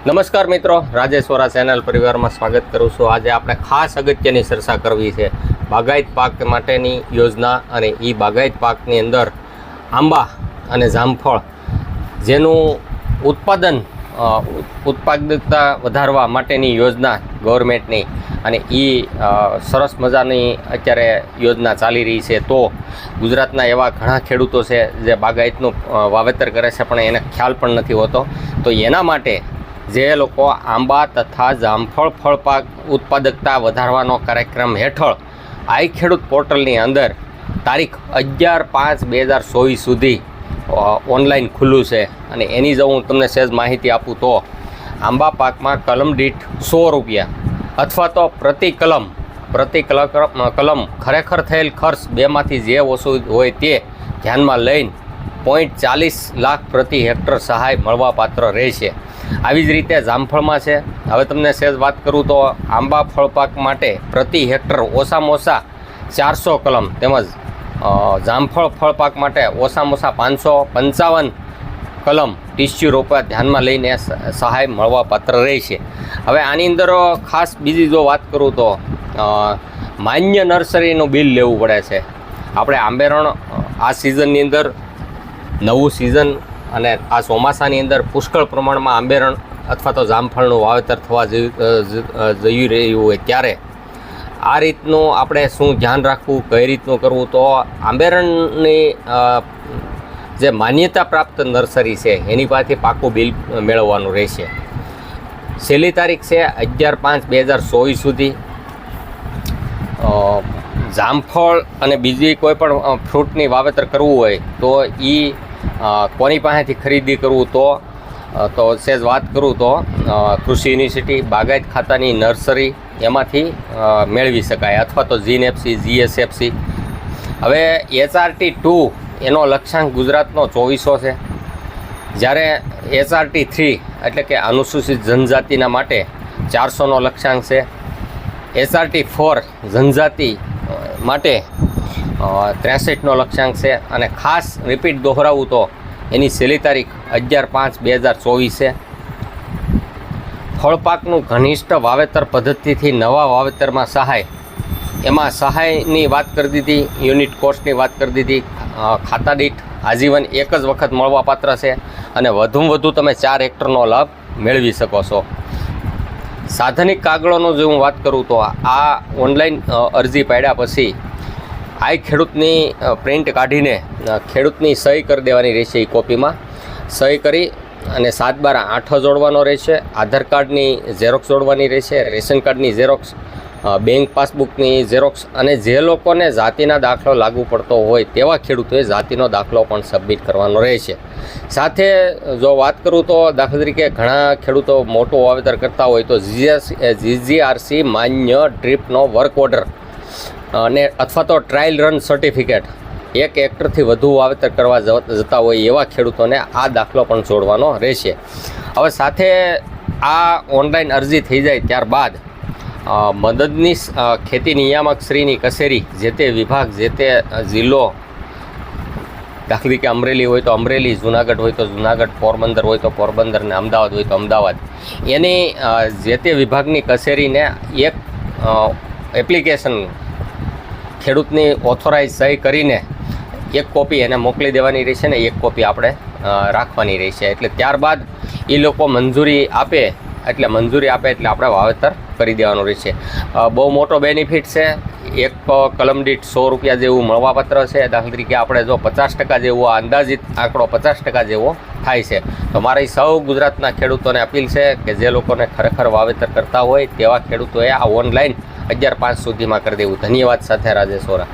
નમસ્કાર મિત્રો રાજેશ્વરા ચેનલ પરિવારમાં સ્વાગત કરું છું. આજે આપણે ખાસ અગત્યની ચર્ચા કરવી છે બાગાયત પાક માટેની યોજના અને એ બાગાયત પાકની અંદર આંબા અને જામફળ જેનું ઉત્પાદન ઉત્પાદકતા વધારવા માટેની યોજના ગવર્મેન્ટની અને એ સરસ મજાની અત્યારે યોજના ચાલી રહી છે. તો ગુજરાતના એવા ઘણા ખેડૂતો છે જે બાગાયતનું વાવેતર કરે છે, પણ એને ખ્યાલ પણ નથી હોતો. તો એના માટે જે લોકો આંબા તથા જામફળ ફળ પાક ઉત્પાદકતા વધારવાનો કાર્યક્રમ હેઠળ આઈ ખેડૂત પોર્ટલની અંદર તારીખ અગિયાર પાંચ બે હજાર ચોવીસ સુધી ઓનલાઈન ખુલ્લું છે. અને એની જો હું તમને સહેજ માહિતી આપું તો આંબા પાકમાં કલમ દીઠ સો રૂપિયા અથવા તો પ્રતિ કલમ, પ્રતિ કલ- કલમ ખરેખર થયેલ ખર્ચ બેમાંથી જે ઓછું હોય તે ધ્યાનમાં લઈને પોઈન્ટ ચાલીસ લાખ પ્રતિ હેક્ટર સહાય મળવાપાત્ર રહેશે આવી જ રીતે જામફળમાં છે. હવે તમને સહેજ વાત કરું તો આંબા ફળપાક માટે પ્રતિ હેક્ટર ઓછામાં ઓછા ચારસો કલમ તેમજ જામફળ ફળપાક માટે ઓછામાં ઓછા પાંચસો પંચાવન કલમ ટીસ્યુ રોપવા ધ્યાનમાં લઈને સહાય મળવા પાત્ર રહેશે હવે આની અંદર ખાસ બીજી જો વાત કરું તો માન્ય નર્સરીનું બિલ લેવું પડે છે. આપણે આંબેરણ આ સિઝનની અંદર નવું સિઝન અને આ ચોમાસાની અંદર પુષ્કળ પ્રમાણમાં આંબેરણ અથવા તો જામફળનું વાવેતર થવા જઈ રહ્યું હોય ત્યારે આ રીતનું આપણે શું ધ્યાન રાખવું, કઈ રીતનું કરવું? તો આંબેરણની જે માન્યતા પ્રાપ્ત નર્સરી છે, એની પાસેથી પાકું બિલ મેળવવાનું રહેશે. છેલ્લી તારીખ છે અગિયાર પાંચ બે હજાર ચોવીસ સુધી. જામફળ અને બીજી કોઈ પણ ફ્રૂટની વાવેતર કરવું હોય તો એ કોની પાસેથી ખરીદી કરવું તો તો સેજ વાત કરું તો કૃષિ યુનિવર્સિટી બાગાયત ખાતાની નર્સરી એમાંથી મેળવી શકાય અથવા તો જીએનએફસી જીએસએફસી હવે એચઆરટી ટુ એનો લક્ષ્યાંક ગુજરાતનો ચોવીસો છે. જ્યારે એચઆરટી થ્રી એટલે કે અનુસૂચિત જનજાતિના માટે ચારસોનો લક્ષ્યાંક છે. એસઆરટી ફોર જનજાતિ માટે ત્રેસઠનો લક્ષ્યાંક છે અને ખાસ રિપીટ દોહરાવું તો એની છેલ્લી તારીખ અગિયાર પાંચ બે હજાર ચોવીસ છે. ફળપાકનું ઘનિષ્ઠ વાવેતર પદ્ધતિથી નવા વાવેતરમાં સહાય. એમાં સહાયની વાત કરી દીધી યુનિટ કોસ્ટની વાત કરી દીધી ખાતા દીઠ આજીવન એક જ વખત મળવાપાત્ર છે અને વધુમાં વધુ તમે ચાર હેક્ટરનો લાભ મેળવી શકો છો. સાધનિક કાગળોનો જો હું વાત કરું તો આ ઓનલાઈન અરજી પાડ્યા પછી આ ખેડૂતની પ્રિન્ટ કાઢીને ખેડૂતની સહી કરી દેવાની રહેશે એ કોપીમાં સહી કરી અને સાત બાર આઠ જોડવાનો રહેશે. આધાર કાર્ડની ઝેરોક્સ જોડવાની રહેશે, રેશન કાર્ડની ઝેરોક્સ બેંક પાસબુકની ઝેરોક્સ અને જે લોકોને જાતિના દાખલો લાગુ પડતો હોય તેવા ખેડૂતોએ જાતિનો દાખલો પણ સબમિટ કરવાનો રહેશે. સાથે જો વાત કરું તો દાખલા તરીકે ઘણા ખેડૂતો મોટું વાવેતર કરતા હોય તો જીએસ જીજીઆરસી માન્ય ડ્રીપનો વર્ક ઓર્ડર અને અથવા તો ટ્રાયલ રન સર્ટિફિકેટ એક હેક્ટરથી વધુ વાવેતર કરવા જતા હોય એવા ખેડૂતોને આ દાખલો પણ જોડવાનો રહેશે. હવે સાથે આ ઓનલાઈન અરજી થઈ જાય ત્યારબાદ મદદની ખેતી નિયામક શ્રીની કચેરી, જે તે વિભાગ, જે તે જિલ્લો, દાખલા તરીકે અમરેલી હોય તો અમરેલી, જુનાગઢ હોય તો જુનાગઢ, પોરબંદર હોય તો પોરબંદર ને અમદાવાદ હોય તો અમદાવાદ. એની જે તે વિભાગની કચેરીને એક એપ્લિકેશન ખેડૂતની ઓથોરાઇઝ સહી કરીને એક કોપી એને મોકલી દેવાની રહેશે ને એક કોપી આપણે રાખવાની રહેશે. એટલે ત્યારબાદ એ લોકો મંજૂરી આપે, એટલે મંજૂરી આપે એટલે આપણે વાવેતર કરી દેવાનું રહેશે. બહુ મોટો બેનિફિટ છે. એક કલમ દીઠ સો રૂપિયા જેવું મળવાપત્ર છે. દાખલા તરીકે આપણે જો પચાસ ટકા જેવો અંદાજિત આંકડો પચાસ ટકા જેવો થાય છે. તો મારી સૌ ગુજરાતના ખેડૂતોને અપીલ છે કે જે લોકોને ખરેખર વાવેતર કરતા હોય તેવા ખેડૂતોએ આ ઓનલાઈન અગિયાર પાંચ સુધીમાં કરી દેવું. ધન્યવાદ સાથે રાજેશ વોરા.